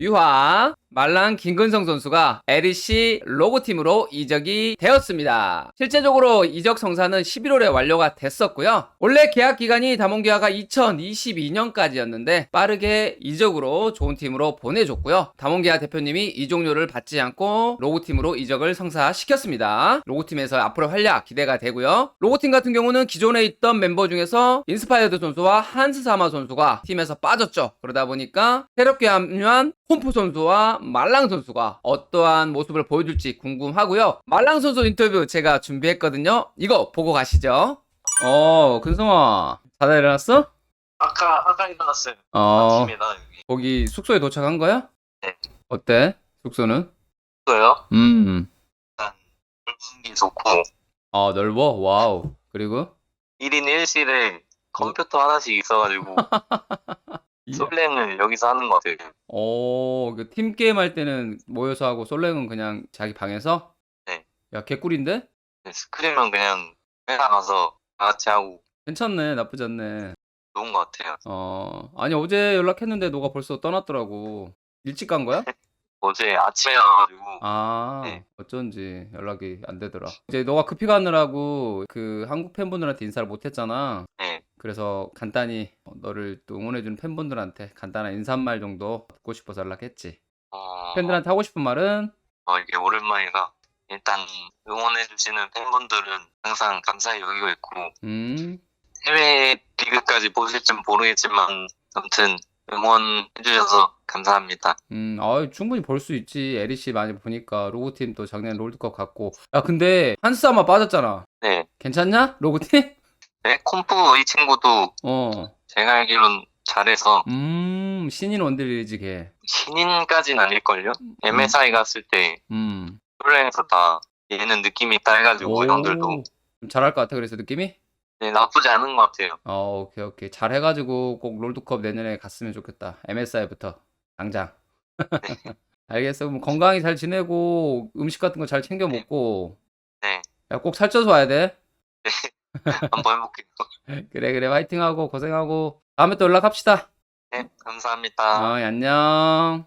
유화, 말랑 김근성 선수가 LEC 로고팀으로 이적이 되었습니다. 실제적으로 이적 성사는 11월에 완료가 됐었고요. 원래 계약 기간이 담원기아가 2022년까지였는데 빠르게 이적으로 좋은 팀으로 보내줬고요. 담원기아 대표님이 이적료를 받지 않고 로고팀으로 이적을 성사시켰습니다. 로고팀에서 앞으로 활약 기대가 되고요. 로고팀 같은 경우는 기존에 있던 멤버 중에서 인스파이어드 선수와 한스 사마 선수가 팀에서 빠졌죠. 그러다 보니까 새롭게 합류한 홈프 선수와 말랑 선수가 어떠한 모습을 보여줄지 궁금하고요. 말랑 선수 인터뷰 제가 준비했거든요. 이거 보고 가시죠. 어, 근성아. 자다 일어났어? 아까 아까 일어났어요. 어, 아침이다 여기. 거기 숙소에 도착한 거야? 네. 어때? 숙소는? 있어요. 음. 일단 넓은 게 좋고 어, 넓어? 와우. 그리고? 1인 1실에 컴퓨터 하나씩 있어가지고 솔랭을 여기서 하는 것 같아요. 어, 그 팀 게임 할 때는 모여서 하고 솔랭은 그냥 자기 방에서? 네. 야, 개꿀인데? 네, 스크림은 그냥 회사 가서 다 같이 하고 괜찮네. 나쁘지 않네. 좋은 것 같아요. 어, 아니, 어제 연락했는데 너가 벌써 떠났더라고. 일찍 간 거야? 어제 아침에 나가지고 아, 네. 어쩐지 연락이 안 되더라. 이제 너가 급히 가느라고 그 한국 팬분들한테 인사를 못 했잖아. 네, 그래서 간단히 너를 또 응원해주는 팬분들한테 간단한 인사 한말 정도 듣고 싶어서 연락했지. 어, 팬들한테 하고 싶은 말은? 어, 이게 오랜만이라 일단 응원해주시는 팬분들은 항상 감사히 여기고 있고 음, 해외 리그까지 보실진 모르겠지만 아무튼 응원해주셔서 감사합니다. 음, 아, 충분히 볼 수 있지. 에리씨 많이 보니까 로고팀 또 작년 롤드컵 갔고. 야, 근데 한스 아마 빠졌잖아. 네, 괜찮냐? 로고팀? 네 콤프 이 친구도 어, 제가 알기론 잘해서 음, 신인 원딜이지 걔. 신인까지는 아닐걸요? MSI 갔을 때 음. 플레이에서 다 얘는 느낌이 있다 해가지고 형들도 좀 잘할 것 같아, 그래서 느낌이? 네, 나쁘지 않은 것 같아요. 어, 오케이, 오케이. 잘 해가지고 꼭 롤드컵 내년에 갔으면 좋겠다. MSI부터. 당장. 알겠어. 그럼 건강히 잘 지내고 음식 같은 거 잘 챙겨 먹고. 네, 야, 꼭 살쪄서 와야 돼. 한번 해볼게요. 그래, 그래. 화이팅하고 고생하고. 다음에 또 연락합시다. 네, 감사합니다. 어, 안녕.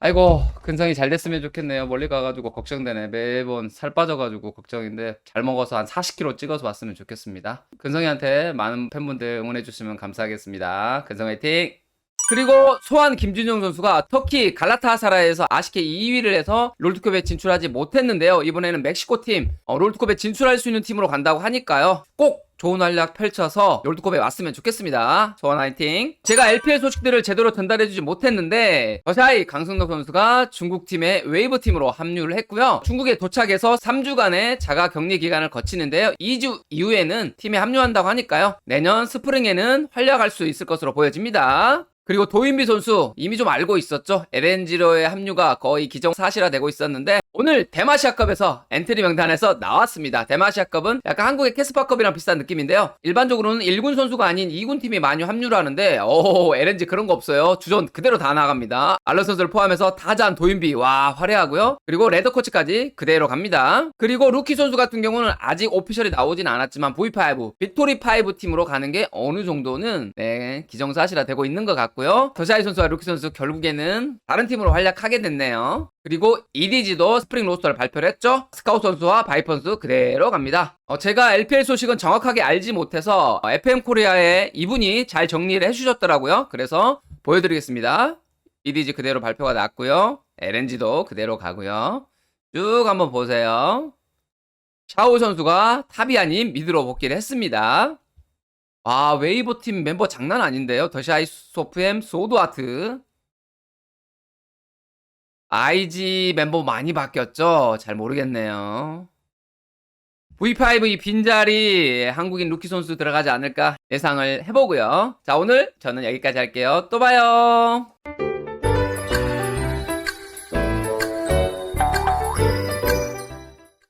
아이고, 근성이 잘 됐으면 좋겠네요. 멀리 가가지고 걱정되네. 매번 살 빠져가지고 걱정인데 잘 먹어서 한 40kg 찍어서 왔으면 좋겠습니다. 근성이한테 많은 팬분들 응원해주시면 감사하겠습니다. 근성 화이팅! 그리고 소환 김준영 선수가 터키 갈라타사라에서 아쉽게 2위를 해서 롤드컵에 진출하지 못했는데요. 이번에는 멕시코 팀 어, 롤드컵에 진출할 수 있는 팀으로 간다고 하니까요. 꼭 좋은 활약 펼쳐서 롤드컵에 왔으면 좋겠습니다. 소환 화이팅. 제가 LPL 소식들을 제대로 전달해주지 못했는데 더샤이 강승덕 선수가 중국 팀의 웨이브 팀으로 합류를 했고요. 중국에 도착해서 3주간의 자가 격리 기간을 거치는데요. 2주 이후에는 팀에 합류한다고 하니까요. 내년 스프링에는 활약할 수 있을 것으로 보여집니다. 그리고 도인비 선수 이미 좀 알고 있었죠. LNG로의 합류가 거의 기정사실화되고 있었는데 오늘 대마시아컵에서 엔트리 명단에서 나왔습니다. 대마시아컵은 약간 한국의 캐스파컵이랑 비슷한 느낌인데요. 일반적으로는 1군 선수가 아닌 2군 팀이 많이 합류를 하는데 오 LNG 그런 거 없어요. 주전 그대로 다 나갑니다. 알런 선수를 포함해서 다잔 도인비 와 화려하고요. 그리고 레더 코치까지 그대로 갑니다. 그리고 루키 선수 같은 경우는 아직 오피셜이 나오진 않았지만 V5 빅토리 5 팀으로 가는 게 어느 정도는 네 기정사실화되고 있는 것 같고 요. 더샤이 선수와 루키 선수 결국에는 다른 팀으로 활약하게 됐네요. 그리고 EDG도 스프링 로스터를 발표를 했죠. 스카우 선수와 바이펀 선수 그대로 갑니다. 어, 제가 LPL 소식은 정확하게 알지 못해서 어, FM 코리아에 이분이 잘 정리를 해주셨더라고요. 그래서 보여드리겠습니다. EDG 그대로 발표가 났고요. LNG도 그대로 가고요. 쭉 한번 보세요. 샤오 선수가 아닌 미드로 복귀를 했습니다. 와, 웨이보 팀 멤버 장난 아닌데요. 더샤이 소프엠 소드아트. IG 멤버 많이 바뀌었죠? 잘 모르겠네요. V5 이 빈자리 한국인 루키 선수 들어가지 않을까 예상을 해보고요. 자, 오늘 저는 여기까지 할게요. 또 봐요.